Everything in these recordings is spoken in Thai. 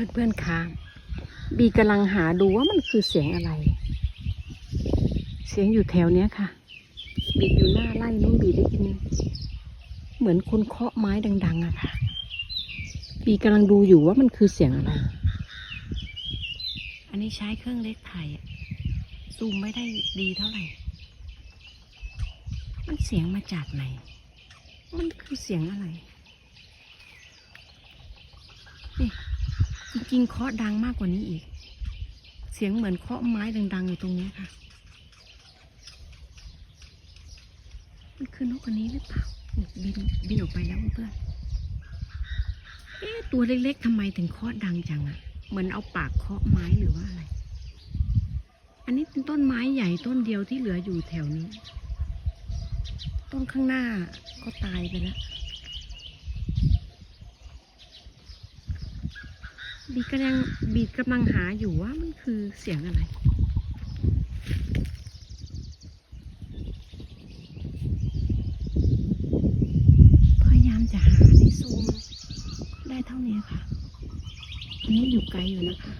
เพื่อนเพื่อนๆคะบีกำลังหาดูว่ามันคือเสียงอะไร เสียงอยู่แถวเนี้ยค่ะ บีอยู่หน้าไร่นู้นบีได้ยิน เหมือนคนเคาะไม้ดัง ๆอะค่ะ บีกำลังดูอยู่ว่ามันคือเสียงอะไร อันนี้ใช้เครื่องเล็กถ่ายอะซูมไม่ได้ดีเท่าไหร่ มันเสียงมาจากไหน มันคือเสียงอะไรนี่ จริงๆเคาะดังมากกว่านี้อีก เสียงเหมือนเคาะไม้ดังๆอยู่ตรงนี้ค่ะ มันคือนกอันนี้หรือเปล่าบินบินออกไปแล้วเพื่อนเอ๊ะตัวเล็กๆทำไมถึงเคาะดังจังอะเหมือนเอาปากเคาะไม้หรือว่าอะไร อันนี้เป็นต้นไม้ใหญ่ต้นเดียวที่เหลืออยู่แถวนี้ ต้นข้างหน้าก็ตายไปแล้ว บีกำลังบีกำลังหาอยู่ว่ามันคือเสียงอะไร พยายามจะหาในซูมได้เท่านี้ค่ะ อันนี้อยู่ไกลอยู่นะคะ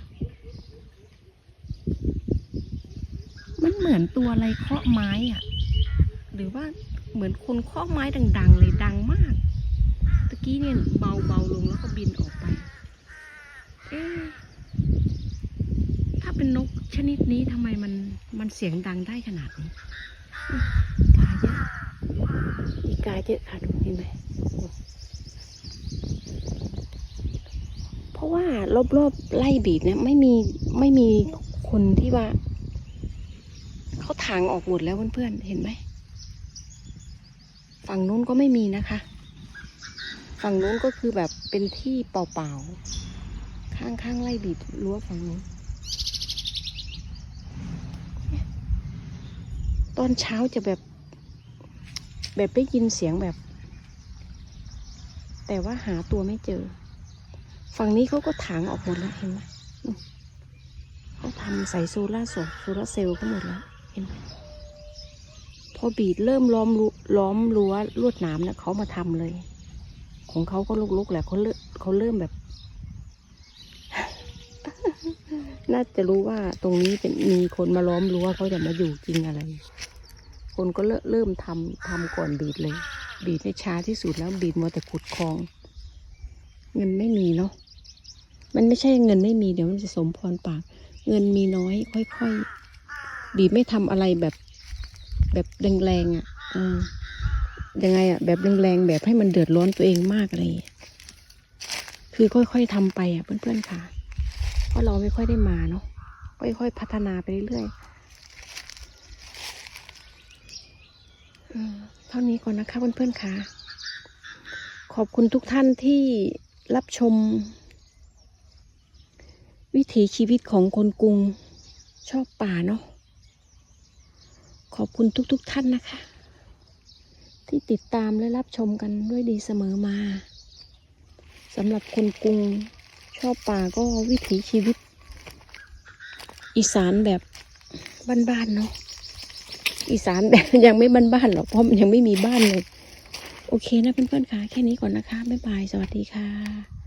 มันเหมือนตัวอะไรเคาะไม้อะหรือว่าเหมือนคนเคาะไม้ดัง ๆ เลยดังมาก ตะกี้เนี่ยเบาๆลงแล้วก็บินออกไป เอ๊ถ้าเป็นนกชนิดนี้ทำไมมันมันเสียงดังได้ขนาดนี้กาเยอะอีกาเยอะค่ะดูเห็นไหมเพราะว่ารอบๆไล่บีดเนี่ยไม่มีไม่มีคนที่ว่าเขาถางออกหมดแล้วเพื่อนๆเห็นไหมฝั่งนู้นก็ไม่มีนะคะ ฝั่งนู้นก็คือแบบเป็นที่เปล่าๆ ข้างๆไล่บีดรั้วฝั่งนู้นตอนเช้าจะแบบ แบบได้ยินเสียงแบบ แต่ว่าหาตัวไม่เจอ ฝั่งนี้เขาก็ถางออกหมดแล้วเห็นไหมเขาทำใส่โซล่าโซล่าเซลล์ก็หมดแล้วเห็นไหมพอบีดเริ่มล้อมล้อมรั้วลวดหนามเนี่ยเขามาทำเลย ของเขาก็ลุกๆแหละเขาเริ่มเขาเริ่มแบบ น่าจะรู้ว่าตรงนี้เป็นมีคนมาล้อมรั้วเขาจะมาอยู่จริงอะไร คนก็เริ่มเริ่มทำทำก่อนบีดเลย บีดในช้าที่สุดแล้วบีดมัวแต่ขุดคลอง เงินไม่มีเนาะมันไม่ใช่เงินไม่มีเดี๋ยวมันจะสมพรปาก เงินมีน้อย ค่อยๆ บีดไม่ทำอะไรแบบ แบบแรงๆอะอืมยังไงอะ แบบแรงๆแบบให้มันเดือดร้อนตัวเองมากอะไรอย่างเงี้ยคือค่อยๆทำไปอะเพื่อนๆค่ะ เพราะเราไม่ค่อยได้มาเนาะค่อยๆพัฒนาไปเรื่อยๆเท่านี้ก่อนนะคะเพื่อนๆค่ะ ขอบคุณทุกท่านที่รับชม วิถีชีวิตของคนกรุงชอบป่าเนาะขอบคุณทุกๆทท่านนะคะ ที่ติดตามและรับชมกันด้วยดีเสมอมาสำหรับคนกรุง ชอบป่าก็วิถีชีวิต อีสานแบบบ้านๆเนาะอีสานแบบยังไม่บ้านๆหรอกเพราะมันยังไม่มีบ้านเลย โอเคนะเพื่อนๆค่ะแค่นี้ก่อนนะคะ บ๊ายบาย สวัสดีค่ะ